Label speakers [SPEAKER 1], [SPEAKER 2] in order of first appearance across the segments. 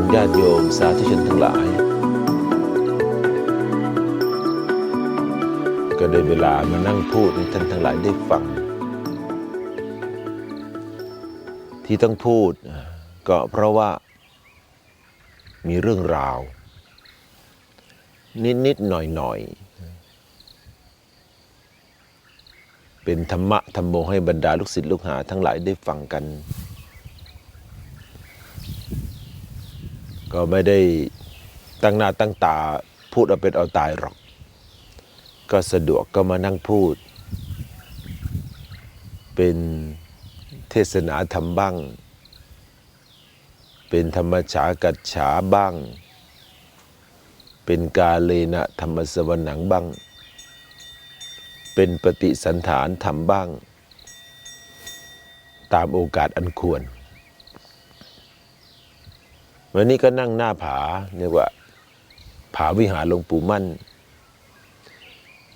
[SPEAKER 1] รญาติโยมสาธุชนทั้งหลาย ก็ได้เวลามานั่งพูดให้ท่านทั้งหลายได้ฟัง ที่ต้องพูดก็เพราะว่ามีเรื่องราว นิดๆหน่อยๆเป็นธรรมะธรรมโมให้บรรดาลูกศิษย์ลูกหาทั้งหลายได้ฟังกัน ก็ไม่ได้ตั้งหน้าตั้งตาพูดเอาเป็นเอาตายหรอก ก็สะดวกก็มานั่งพูด เป็นเทศนาธรรมบ้าง เป็นธรรมฉากัจฉาบ้าง เป็นกาเลนะธรรมสวนังบ้าง เป็นปฏิสันฐานธรรมบ้าง ตามโอกาสอันควร วันนี้ก็นั่งหน้าผาเรียกว่า ผาวิหารหลวงปู่มั่น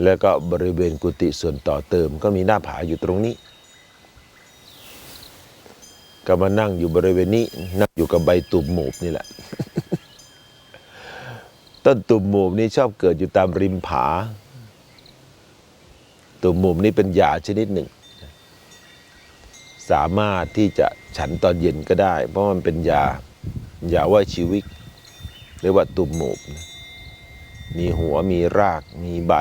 [SPEAKER 1] แล้วก็บริเวณกุฏิส่วนต่อเติม ก็มีหน้าผาอยู่ตรงนี้ ก็มานั่งอยู่บริเวณนี้ นั่งอยู่กับใบตุ่มหมูบนี่แหละ ต้นตุ่มหมูบนี่ชอบเกิดอยู่ตามริมผา ตุ่มหมูบนี่เป็นยาชนิดหนึ่ง สามารถที่จะฉันตอนเย็นก็ได้ เพราะมันเป็นยา อย่าว่าชีวิตเรียกว่าตุ่มหมูบนะมีหัวมีรากมีใบ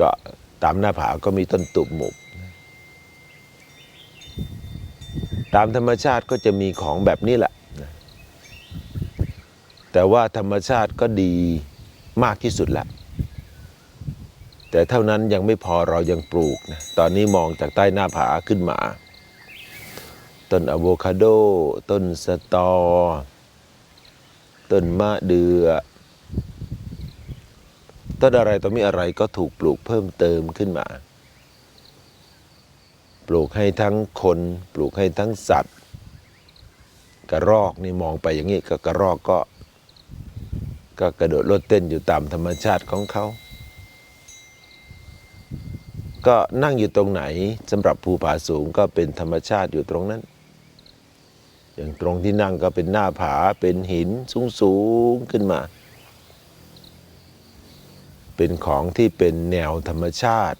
[SPEAKER 1] ก็ตามหน้าผาก็มีต้นตุ่มหมูบตามธรรมชาติก็จะมีของแบบนี้แหละนะแต่ว่าธรรมชาติก็ดีมากที่สุดแหละ แต่เท่านั้นยังไม่พอเรายังปลูกนะ ตอนนี้มองจากใต้หน้าผาขึ้นมา ต้นอะโวคาโด ต้นสตอ ต้นมะเดือ ต้นอะไรต่อมีอะไรก็ถูกปลูกเพิ่มเติมขึ้นมา ปลูกให้ทั้งคน ปลูกให้ทั้งสัตว์ กระรอกนี่มองไปอย่างนี้ก็กระรอกก็ ก็กระโดดโลดเต้นอยู่ตามธรรมชาติของเขาก็นั่งอยู่ตรงไหนสำหรับภูผาสูงก็เป็นธรรมชาติอยู่ตรงนั้น อย่างตรงที่นั่งก็เป็นหน้าผาเป็นหินสูงสูงๆขึ้นมา เป็นของที่เป็นแนวธรรมชาติ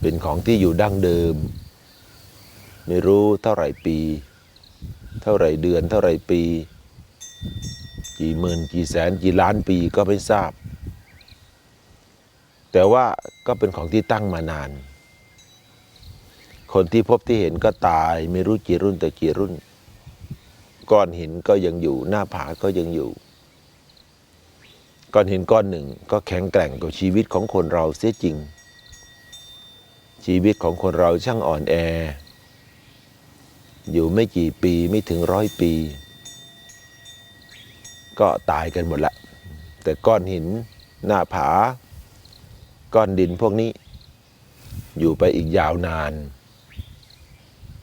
[SPEAKER 1] เป็นของที่อยู่ดั้งเดิม ไม่รู้เท่าไหร่ปี เท่าไหร่เดือนเท่าไหร่ปี กี่หมื่นกี่แสนกี่ล้านปีก็ไม่ทราบ แต่ว่าก็เป็นของที่ตั้งมานาน คนที่พบที่เห็นก็ตายไม่รู้กี่รุ่นแต่กี่รุ่น ก้อนหินก็ยังอยู่หน้าผาก็ยังอยู่ ก้อนหินก้อนหนึ่งก็แข็งแกร่งกว่าชีวิตของคนเราเสียจริง ชีวิตของคนเราช่างอ่อนแอ อยู่ไม่กี่ปีไม่ถึงร้อยปี ก็ตายกันหมดละ แต่ก้อนหินหน้าผา ก้อนดินพวกนี้ อยู่ไปอีกยาวนาน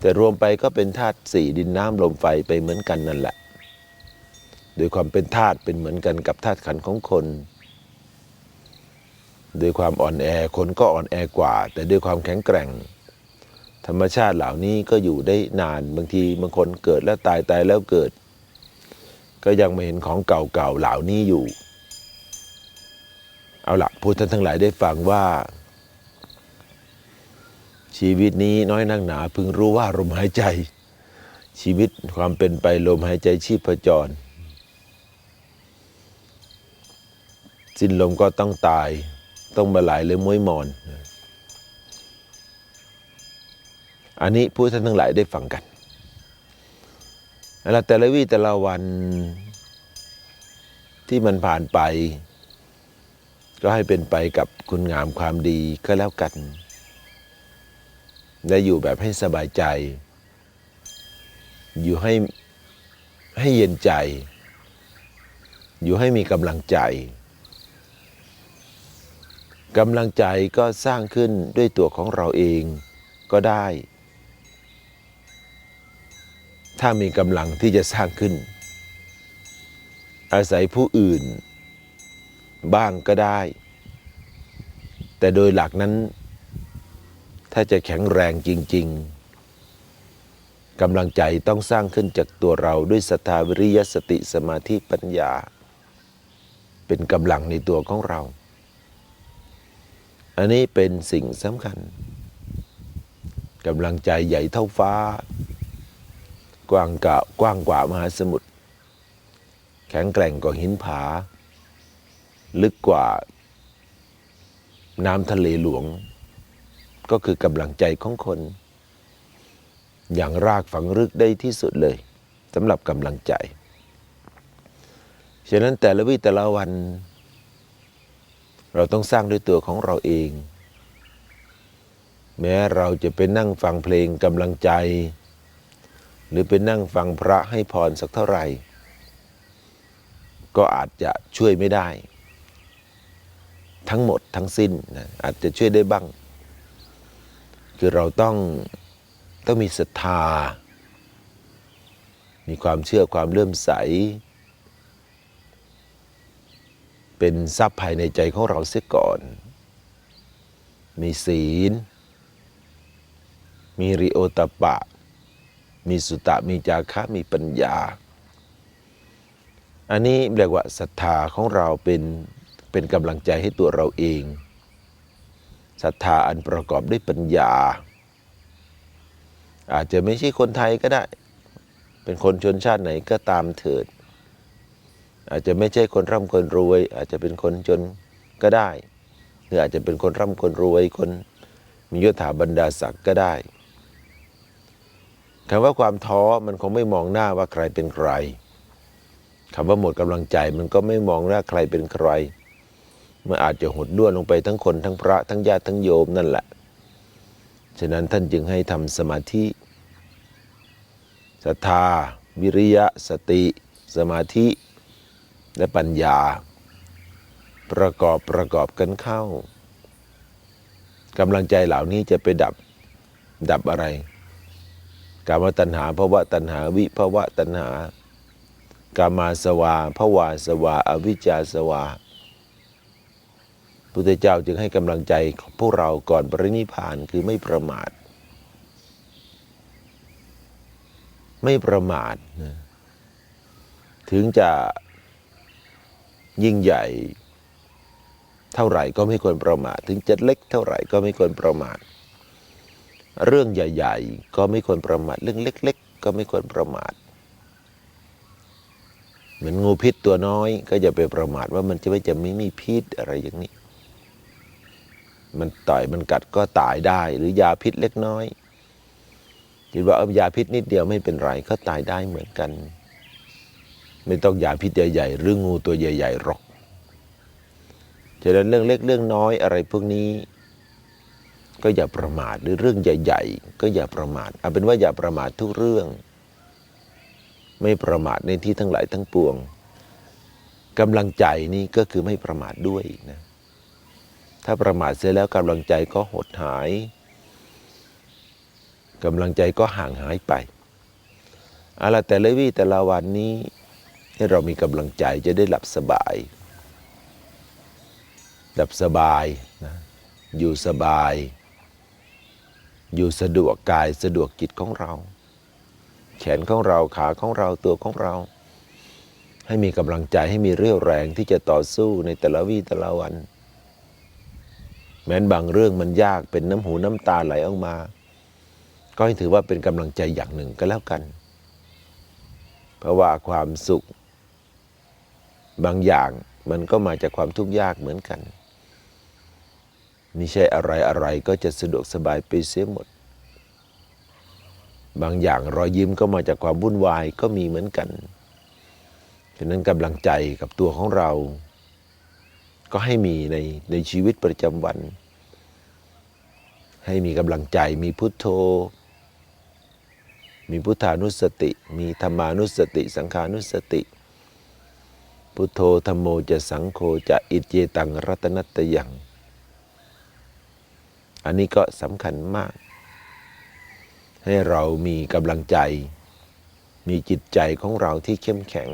[SPEAKER 1] แต่รวมไปก็เป็นธาตุสี่ดินน้ำลมไฟไปเหมือนกันนั่นแหละ โดยความเป็นธาตุเป็นเหมือนกันกับธาตุขันของคน โดยความอ่อนแอคนก็อ่อนแอกว่า แต่ด้วยความแข็งแกร่ง ธรรมชาติเหล่านี้ก็อยู่ได้นานบางทีบางคนเกิดแล้วตายตายแล้วเกิด ก็ยังไม่เห็นของเก่าๆเหล่านี้อยู่ เอาละพูดท่านทั้งหลายได้ฟังว่า ชีวิตนี้น้อยนักหนาพึงรู้ว่าลมหายใจ ชีวิตความเป็นไปลมหายใจชีพจร สิ้นลมก็ต้องตาย ต้องมาหลายหรือมวยมอน อันนี้ผู้ท่านทั้งหลายได้ฟังกันแล้วแต่ละวี่แต่ละวันที่มันผ่านไป ก็ให้เป็นไปกับคุณงามความดีก็แล้วกัน และอยู่แบบให้สบายใจ อยู่ให้ให้เย็นใจ อยู่ให้มีกำลังใจกำลังใจก็สร้างขึ้นด้วยตัวของเราเองก็ได้ ถ้ามีกำลังที่จะสร้างขึ้น อาศัยผู้อื่น บ้างก็ได้ แต่โดยหลักนั้น ถ้าจะแข็งแรงจริง ๆกำลังใจต้องสร้างขึ้นจากตัวเราด้วยศรัทธาวิริยสติสมาธิปัญญา เป็นกำลังในตัวของเรา อันนี้เป็นสิ่งสำคัญกำลังใจใหญ่เท่าฟ้า กว้างกะกว้างกว่ามหาสมุทรแข็งแกร่งกว่าหินผา ลึกกว่าน้ำทะเลหลวง ก็คือกำลังใจของคน อย่างรากฝังลึกได้ที่สุดเลยสำหรับกำลังใจ ฉะนั้นแต่ละวิแต่ละวัน เราต้องสร้างด้วยตัวของเราเอง แม้เราจะไปนั่งฟังเพลงกำลังใจ หรือไปนั่งฟังพระให้พรสักเท่าไหร่ ก็อาจจะช่วยไม่ได้ ทั้งหมดทั้งสิ้นนะอาจจะช่วยได้บ้าง คือเราต้องต้องมีศรัทธา มีความเชื่อความเลื่อมใส เป็นทรัพย์ภายในใจของเราเสียก่อน มีศีล มีริโอตปปะมีสุตะ มีจาคะ มีปัญญา อันนี้เรียกว่าศรัทธาของเราเป็นเป็นกำลังใจให้ตัวเราเอง ศรัทธาอันประกอบด้วยปัญญา อาจจะไม่ใช่คนไทยก็ได้ เป็นคนชนชาติไหนก็ตามเถิด อาจจะไม่ใช่คนร่ำคนรวย อาจจะเป็นคนจนก็ได้ หรืออาจจะเป็นคนร่ำคนรวยคนมียศถาบรรดาศักดิ์ก็ได้คำว่าความท้อมันคงไม่มองหน้าว่าใครเป็นใครคำว่าหมดกำลังใจมันก็ไม่มองหน้าใครเป็นใคร มันอาจจะหดด้วนลงไปทั้งคนทั้งพระทั้งญาติทั้งโยมนั่นแหละ ฉะนั้นท่านจึงให้ทำสมาธิศรัทธา วิริยะ สติ สมาธิ และปัญญา ประกอบประกอบกันเข้ากำลังใจเหล่านี้จะไปดับดับอะไรกามตัณหาภาวะตัณหาวิภาวะตัณหากามาสวาภวาสวา อวิชชาสวา พุทธเจ้าจึงให้กำลังใจพวกเราก่อนปรินิพานคือไม่ประมาท ไม่ประมาทนะถึงจะยิ่งใหญ่เท่าไหร่ก็ไม่ควรประมาท ถึงจะเล็กเท่าไหร่ก็ไม่ควรประมาท เรื่องใหญ่ ๆ ก็ไม่ควรประมาท เรื่องเล็ก ๆ ก็ไม่ควรประมาท เหมือนงูพิษตัวน้อย ก็อย่าไปประมาทว่ามันจะไม่จะไม่มีพิษอะไรอย่างนี้ มันต่อยมันกัดก็ตายได้ หรือยาพิษเล็กน้อยคิดว่าเอายาพิษนิดเดียวไม่เป็นไรก็ตายได้เหมือนกัน ไม่ต้องยาพิษใหญ่ๆหรืองูตัวใหญ่ๆหรอกฉะนั้นเรื่องเล็กเรื่องน้อยอะไรพวกนี้ ก็อย่าประมาทหรือเรื่องใหญ่ ๆ ก็อย่าประมาทเอาเป็นว่าอย่าประมาททุกเรื่อง ไม่ประมาทในที่ทั้งหลายทั้งปวงกำลังใจนี่ก็คือไม่ประมาทด้วยนะ ถ้าประมาทเสียแล้วกำลังใจก็หดหายกำลังใจก็ห่างหายไปเอาละแต่ละวี่แต่ละวันนี้ให้เรามีกำลังใจจะได้หลับสบายหลับสบายนะอยู่สบาย อยู่สะดวกกายสะดวกจิตของเรา แขนของเราขาของเราตัวของเรา ให้มีกำลังใจให้มีเรี่ยวแรงที่จะต่อสู้ในแต่ละวี่แต่ละวัน แม้นบางเรื่องมันยากเป็นน้ำหูน้ำตาไหลออกมา ก็ให้ถือว่าเป็นกำลังใจอย่างหนึ่งก็แล้วกัน เพราะว่าความสุข บางอย่างมันก็มาจากความทุกข์ยากเหมือนกันไม่ใช่อะไรอะไรก็จะสะดวกสบายไปเสียหมด บางอย่างรอยยิ้มก็มาจากความวุ่นวายก็มีเหมือนกัน ฉะนั้นกำลังใจกับตัวของเรา ก็ให้มีในในชีวิตประจำวัน ให้มีกำลังใจมีพุทโธ มีพุทธานุสติ มีธรรมานุสติ สังขานุสติ พุทโธธรรมโมจะสังโฆจะอิจเจตังรัตนัตตยัง อันนี้ก็สำคัญมาก ให้เรามีกำลังใจ มีจิตใจของเราที่เข้มแข็ง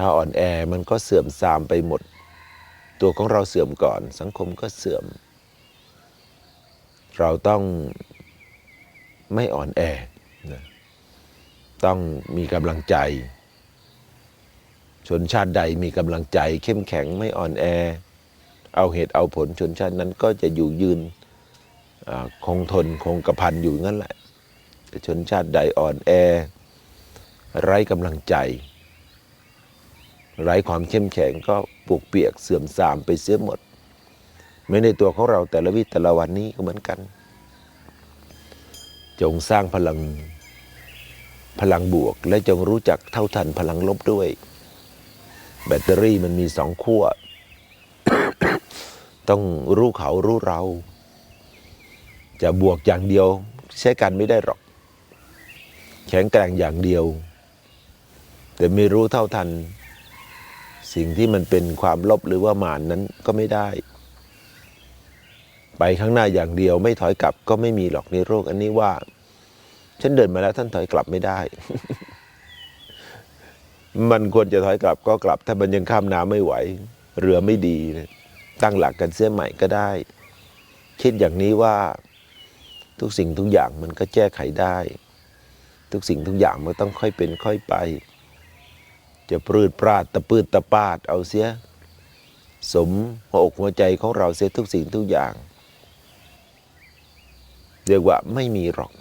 [SPEAKER 1] ถ้าอ่อนแอมันก็เสื่อมทรามไปหมด ตัวของเราเสื่อมก่อน สังคมก็เสื่อม เราต้องไม่อ่อนแอนะต้องมีกำลังใจ ชนชาติใดมีกำลังใจ เข้มแข็งไม่อ่อนแอ เอาเหตุเอาผลชนชาตินั้นก็จะอยู่ยืนคงทนคงกระพันอยู่งั้นแหละแต่ชนชาติใดอ่อนแอ ไร้กำลังใจ ไร้ความเข้มแข็งก็ปวกเปียกเสื่อมทรามไปเสียหมด ไม่ในตัวของเราแต่ละวิแต่ละวันนี้ก็เหมือนกัน จงสร้างพลังพลังบวก และจงรู้จักเท่าทันพลังลบด้วย แบตเตอรี่มันมีสองขั้ว ต้องรู้เขารู้เรา จะบวกอย่างเดียวใช้กันไม่ได้หรอก แข็งแกร่งอย่างเดียว แต่ไม่รู้เท่าทัน สิ่งที่มันเป็นความลบหรือว่าหมานนั้นก็ไม่ได้ ไปข้างหน้าอย่างเดียวไม่ถอยกลับก็ไม่มีหรอกในโรคอันนี้ว่า ฉันเดินมาแล้วท่านถอยกลับไม่ได้ มันควรจะถอยกลับก็กลับ ถ้ามันยังข้ามน้ำไม่ไหว เรือไม่ดีตั้งหลักกันเสียใหม่ก็ได้ คิดอย่างนี้ว่าทุกสิ่งทุกอย่างมันก็แก้ไขได้ ทุกสิ่งทุกอย่างมันต้องค่อยเป็นค่อยไป จะปลืดปราดตะปืดตะปาดเอาเสีย สมหัวอกหัวใจของเราเสียทุกสิ่งทุกอย่าง เรียกว่าไม่มีหรอก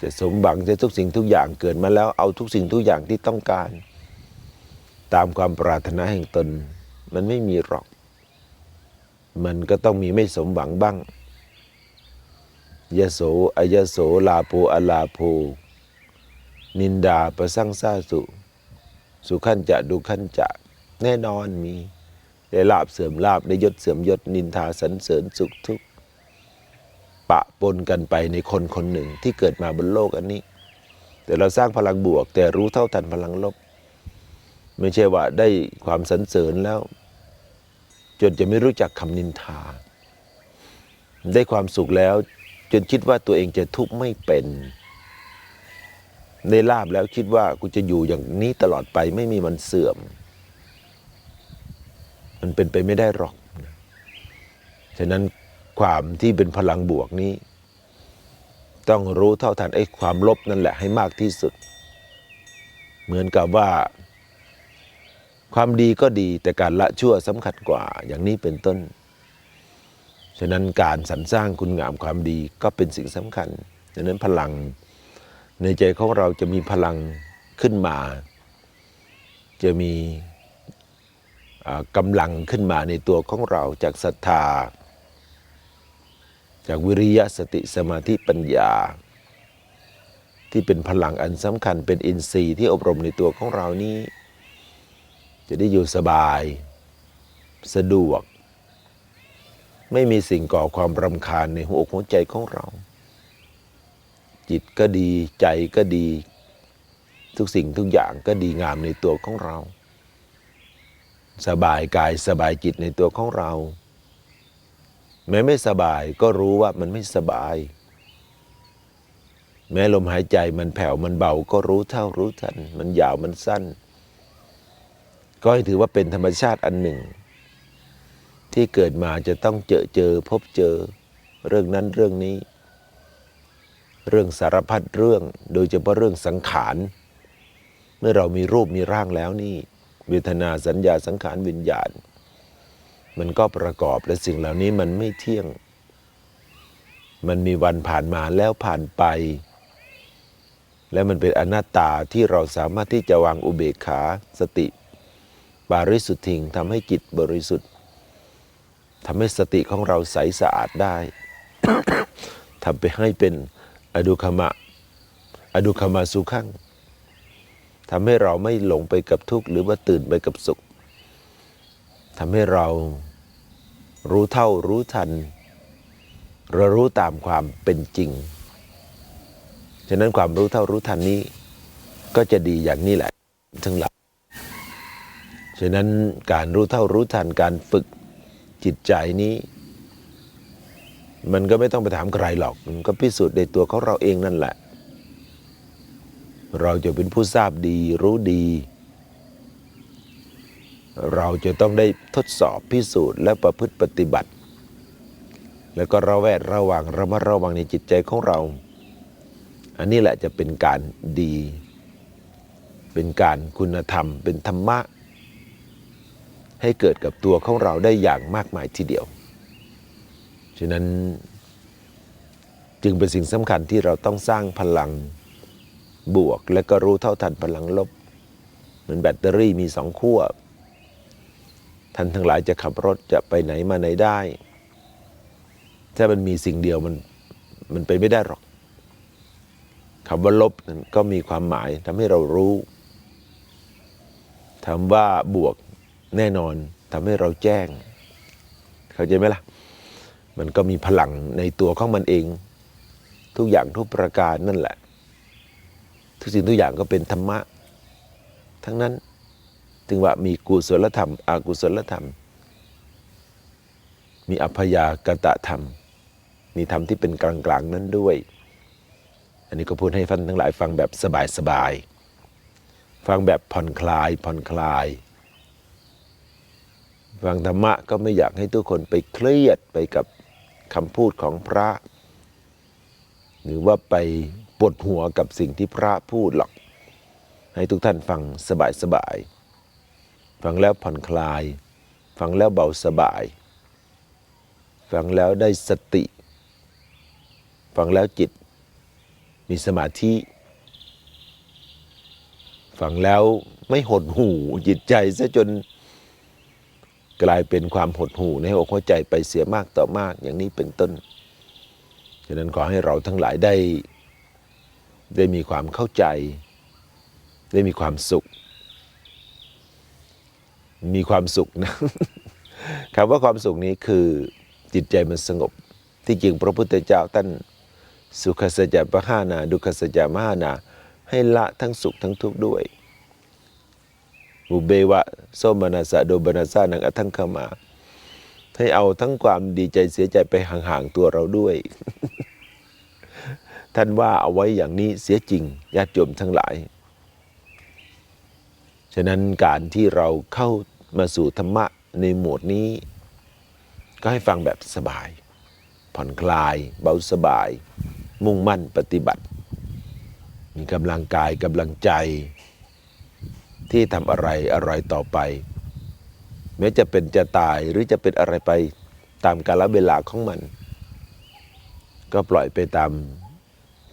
[SPEAKER 1] จะสมหวังจะทุกสิ่งทุกอย่างเกิดมาแล้วเอาทุกสิ่งทุกอย่างที่ต้องการ ตามความปรารถนาแห่งตน มันไม่มีหรอก มันก็ต้องมีไม่สมหวังบ้างยโสอายโสลาโภอลาโภนินดาประสั่งซาสุ สุขันจะดูขันจะแน่นอนมีได้ลาบเสื่อมลาบได้ยศเสื่อมยศนินทาสรรเสริญสุขทุกข์ปะปนกันไปในคนคนหนึ่งที่เกิดมาบนโลกอันนี้ แต่เราสร้างพลังบวก แต่รู้เท่าทันพลังลบ ไม่ใช่ว่าได้ความสรรเสริญแล้ว จนจะไม่รู้จักคำนินทา ได้ความสุขแล้วจนคิดว่าตัวเองจะทุกข์ไม่เป็น ได้ลาบแล้วคิดว่ากูจะอยู่อย่างนี้ตลอดไปไม่มีมันเสื่อม มันเป็นไปไม่ได้หรอกฉะนั้นความที่เป็นพลังบวกนี้ ต้องรู้เท่าทันไอ้ความลบนั่นแหละให้มากที่สุด เหมือนกับว่า ความดีก็ดีแต่การละชั่วสำคัญกว่าอย่างนี้เป็นต้น ฉะนั้นการสรรสร้างคุณงามความดีก็เป็นสิ่งสำคัญดังนั้นพลัง ในใจของเราจะมีพลังขึ้นมา จะมีกำลังขึ้นมาในตัวของเราจากศรัทธา จากวิริยะสติสมาธิปัญญา ที่เป็นพลังอันสำคัญเป็นอินทรีย์ที่อบรมในตัวของเรานี้ จะได้อยู่สบาย สะดวก ไม่มีสิ่งก่อความรำคาญในหัวอกหัวใจของเรา จิตก็ดีใจก็ดี ทุกสิ่งทุกอย่างก็ดีงามในตัวของเรา สบายกายสบายจิตในตัวของเรา แม้ไม่สบายก็รู้ว่ามันไม่สบาย แม้ลมหายใจมันแผ่วมันเบาก็รู้เท่ารู้ทัน มันยาวมันสั้น ก็ให้ถือว่าเป็นธรรมชาติอันหนึ่ง ที่เกิดมาจะต้องเจอเจอพบเจอเรื่องนั้นเรื่องนี้ เรื่องสารพัดเรื่อง โดยเฉพาะเรื่องสังขาร เมื่อเรามีรูปมีร่างแล้วนี่ เวทนาสัญญาสังขารวิญญาณ มันก็ประกอบและสิ่งเหล่านี้มันไม่เที่ยง มันมีวันผ่านมาแล้วผ่านไป และมันเป็นอนัตตาที่เราสามารถที่จะวางอุเบกขาสติบาริสุทธิงทำให้จิตบริสุทธิ์ทำให้สติของเราใสสะอาดได้ทำไปให้เป็น อดุขมะ อดุขมาสุขังทำให้เราไม่หลงไปกับทุกข์หรือว่าตื่นไปกับสุขทำให้เรารู้เท่ารู้ทันเรารู้ตามความเป็นจริง ฉะนั้นความรู้เท่ารู้ทันนี้ ก็จะดีอย่างนี้แหละทั้งหลายฉะนั้นการรู้เท่ารู้ทันการฝึกจิตใจนี้ มันก็ไม่ต้องไปถามใครหรอก มันก็พิสูจน์ในตัวของเราเองนั่นแหละ เราจะเป็นผู้ทราบดีรู้ดี เราจะต้องได้ทดสอบพิสูจน์และประพฤติปฏิบัติ แล้วก็ระแวดระวังระมัดระวังในจิตใจของเรา อันนี้แหละจะเป็นการดี เป็นการคุณธรรม เป็นธรรมะ ให้เกิดกับตัวของเราได้อย่างมากมายทีเดียว ฉะนั้นจึงเป็นสิ่งสำคัญที่เราต้องสร้างพลังบวก และก็รู้เท่าทันพลังลบ เหมือนแบตเตอรี่มีสองขั้วท่านทั้งหลายจะขับรถจะไปไหนมาไหนได้ ถ้ามันมีสิ่งเดียวมันมันไปไม่ได้หรอกคำว่าลบนั้นก็มีความหมายทำให้เรารู้คำว่าบวกแน่นอนทำให้เราแจ้ง เข้าใจไหมล่ะ มันก็มีพลังในตัวของมันเอง ทุกอย่างทุกประการนั่นแหละ ทุกสิ่งทุกอย่างก็เป็นธรรมะ ทั้งนั้นถึงว่ามีกุศลธรรมอกุศลธรรม มีอัพยากตะธรรม มีธรรมที่เป็นกลางๆนั้นด้วย อันนี้ก็พูดให้ฟันทั้งหลายฟังแบบสบายๆฟังแบบผ่อนคลายผ่อนคลายฟังธรรมะก็ไม่อยากให้ทุกคนไปเครียดไปกับ คำพูดของพระ หรือว่าไปปวดหัวกับสิ่งที่พระพูดหรอก ให้ทุกท่านฟังสบายๆฟังแล้วผ่อนคลาย ฟังแล้วเบาสบาย ฟังแล้วได้สติ ฟังแล้วจิต มีสมาธิฟังแล้วไม่หดหู่จิตใจซะจน กลายเป็นความหดหู่ในหัวหัวใจไปเสียมากต่อมากอย่างนี้เป็นต้น ฉะนั้นขอให้เราทั้งหลายได้ ได้มีความเข้าใจ ได้มีความสุข มีความสุขนะคำว่าความสุขนี้คือจิตใจมันสงบ ที่จริงพระพุทธเจ้าท่านสุขสัจจะปะหานา ดุขสัจจะมหานา ให้ละทั้งสุขทั้งทุกข์ด้วย อุเบวะโสมนัสะโดบนัสสะนังอทั้งขมา ให้เอาทั้งความดีใจเสียใจไปห่างๆตัวเราด้วย ท่านว่าเอาไว้อย่างนี้เสียจริงญาติโยมทั้งหลาย ฉะนั้นการที่เราเข้ามาสู่ธรรมะในหมวดนี้ ก็ให้ฟังแบบสบาย ผ่อนคลาย เบาสบาย มุ่งมั่นปฏิบัติ มีกำลังกายกำลังใจ ที่ทำอะไรอะไรต่อไป แม้จะเป็นจะตายหรือจะเป็นอะไรไปตามกาลเวลาของมัน ก็ปล่อยไปตาม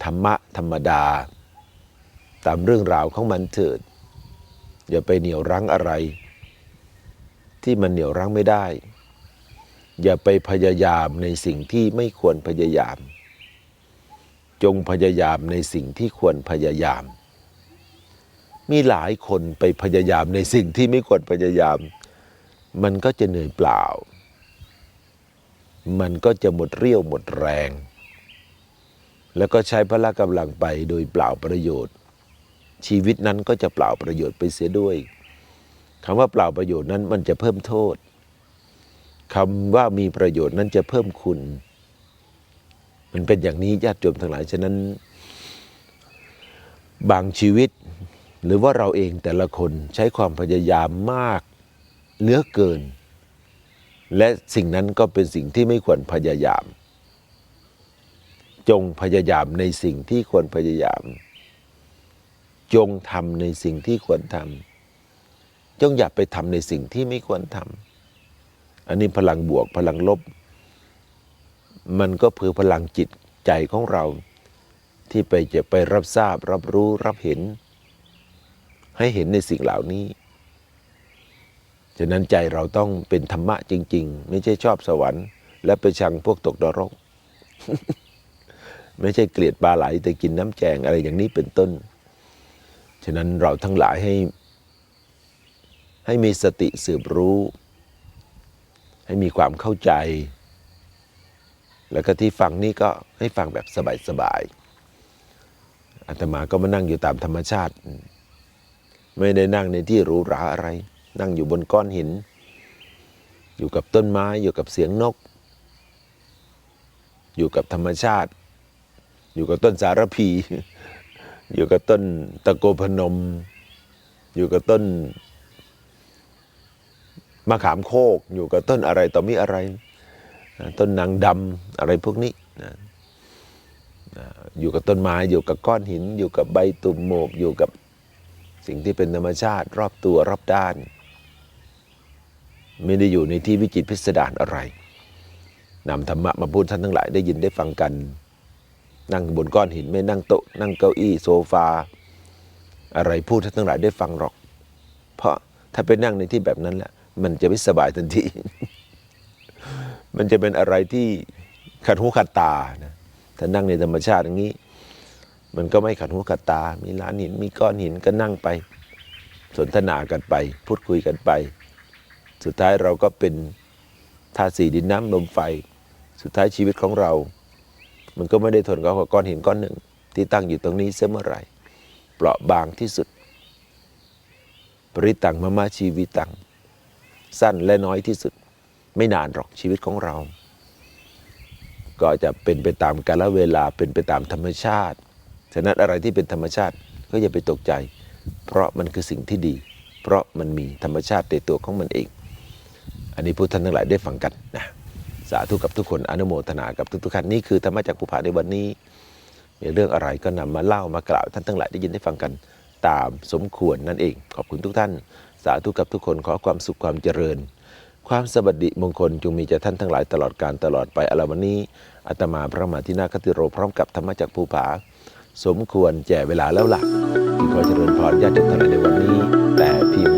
[SPEAKER 1] ธรรมะธรรมดา ตามเรื่องราวของมันเถิด อย่าไปเหนี่ยวรั้งอะไร ที่มันเหนี่ยวรั้งไม่ได้ อย่าไปพยายามในสิ่งที่ไม่ควรพยายาม จงพยายามในสิ่งที่ควรพยายาม มีหลายคนไปพยายามในสิ่งที่ไม่ควรพยายาม มันก็จะเหนื่อยเปล่า มันก็จะหมดเรี่ยวหมดแรง แล้วก็ใช้พละกำลังไปโดยเปล่าประโยชน์ ชีวิตนั้นก็จะเปล่าประโยชน์ไปเสียด้วยคำว่าเปล่าประโยชน์นั้นมันจะเพิ่มโทษคำว่ามีประโยชน์นั้นจะเพิ่มคุณ มันเป็นอย่างนี้ญาติโยมทั้งหลายฉะนั้น บางชีวิต หรือว่าเราเองแต่ละคนใช้ความพยายามมากเหลือเกิน และสิ่งนั้นก็เป็นสิ่งที่ไม่ควรพยายาม จงพยายามในสิ่งที่ควรพยายาม จงทำในสิ่งที่ควรทำจงอย่าไปทำในสิ่งที่ไม่ควรทำอันนี้พลังบวกพลังลบ มันก็คือพลังจิตใจของเราที่ไปจะไปรับทราบรับรู้รับเห็น ให้เห็นในสิ่งเหล่านี้ ฉะนั้นใจเราต้องเป็นธรรมะจริง ๆ ไม่ใช่ชอบสวรรค์ และไปชังพวกตกนรก ไม่ใช่เกลียดปลาไหลแต่กินน้ำแจงอะไรอย่างนี้เป็นต้น ฉะนั้นเราทั้งหลายให้ ให้มีสติสืบรู้ ให้มีความเข้าใจ แล้วก็ที่ฟังนี่ก็ให้ฟังแบบสบายๆอาตมาก็มานั่งอยู่ตามธรรมชาติ ไม่ได้นั่งในที่หรูหราอะไร นั่งอยู่บนก้อนหิน อยู่กับต้นไม้อยู่กับเสียงนก อยู่กับธรรมชาติ อยู่กับต้นสารพี อยู่กับต้นตะโกพนม อยู่กับต้นมะขามโคก อยู่กับต้นอะไรต่อมีอะไร ต้นนางดำอะไรพวกนี้อยู่กับต้นไม้อยู่กับก้อนหิน อยู่กับใบตุ่มโมกอยู่กับ สิ่งที่เป็นธรรมชาติรอบตัวรอบด้าน ไม่ได้อยู่ในที่วิจิตพิสดารอะไรนำธรรมะมาพูดท่านทั้งหลายได้ยินได้ฟังกัน นั่งบนก้อนหินไม่นั่งโต๊ะนั่งเก้าอี้โซฟา อะไรพูดท่านทั้งหลายได้ฟังหรอก เพราะถ้าไปนั่งในที่แบบนั้นแหละมันจะไม่สบายทันที มันจะเป็นอะไรที่ขัดหูขัดตานะถ้านั่งในธรรมชาติอย่างนี้ มันก็ไม่ขัดหูขัดตา มีลานหิน มีก้อนหินก็นั่งไป สนทนากันไป พูดคุยกันไป สุดท้ายเราก็เป็นธาตุสี่ดินน้ำลมไฟ สุดท้ายชีวิตของเรา มันก็ไม่ได้ทนกับก้อนหินก้อนหนึ่ง ที่ตั้งอยู่ตรงนี้เสมอไหรเปราะบางที่สุด ปริตังมามาชีวิตัง สั้นและน้อยที่สุด ไม่นานหรอกชีวิตของเรา ก็จะเป็นไปตามกาลเวลาเป็นไปตามธรรมชาติ ฉะนั้นอะไรที่เป็นธรรมชาติก็อย่าไปตกใจ เพราะมันคือสิ่งที่ดี เพราะมันมีธรรมชาติในตัวของมันเอง อันนี้ผู้ท่านทั้งหลายได้ฟังกันนะสาธุกับทุกคนอนุโมทนากับทุกๆท่านนี่คือธรรมะจากภูผาในวันนี้ มีเรื่องอะไรก็นำมาเล่ามากล่าวท่านทั้งหลายได้ยินได้ฟังกันตามสมควรนั่นเอง ขอบคุณทุกท่าน สาธุกับทุกคนขอความสุขความเจริญ ความสวัสดีมงคลจงมีแก่ท่านทั้งหลายตลอดการตลอดไปอลาวันนี้อาตมาพระมหาธินาคติโรพร้อมกับธรรมะจากภูผา สมควรแก่เวลาแล้วหลักที่ขอเจริญพรญาติทุกท่านในวันนี้ แต่เพียง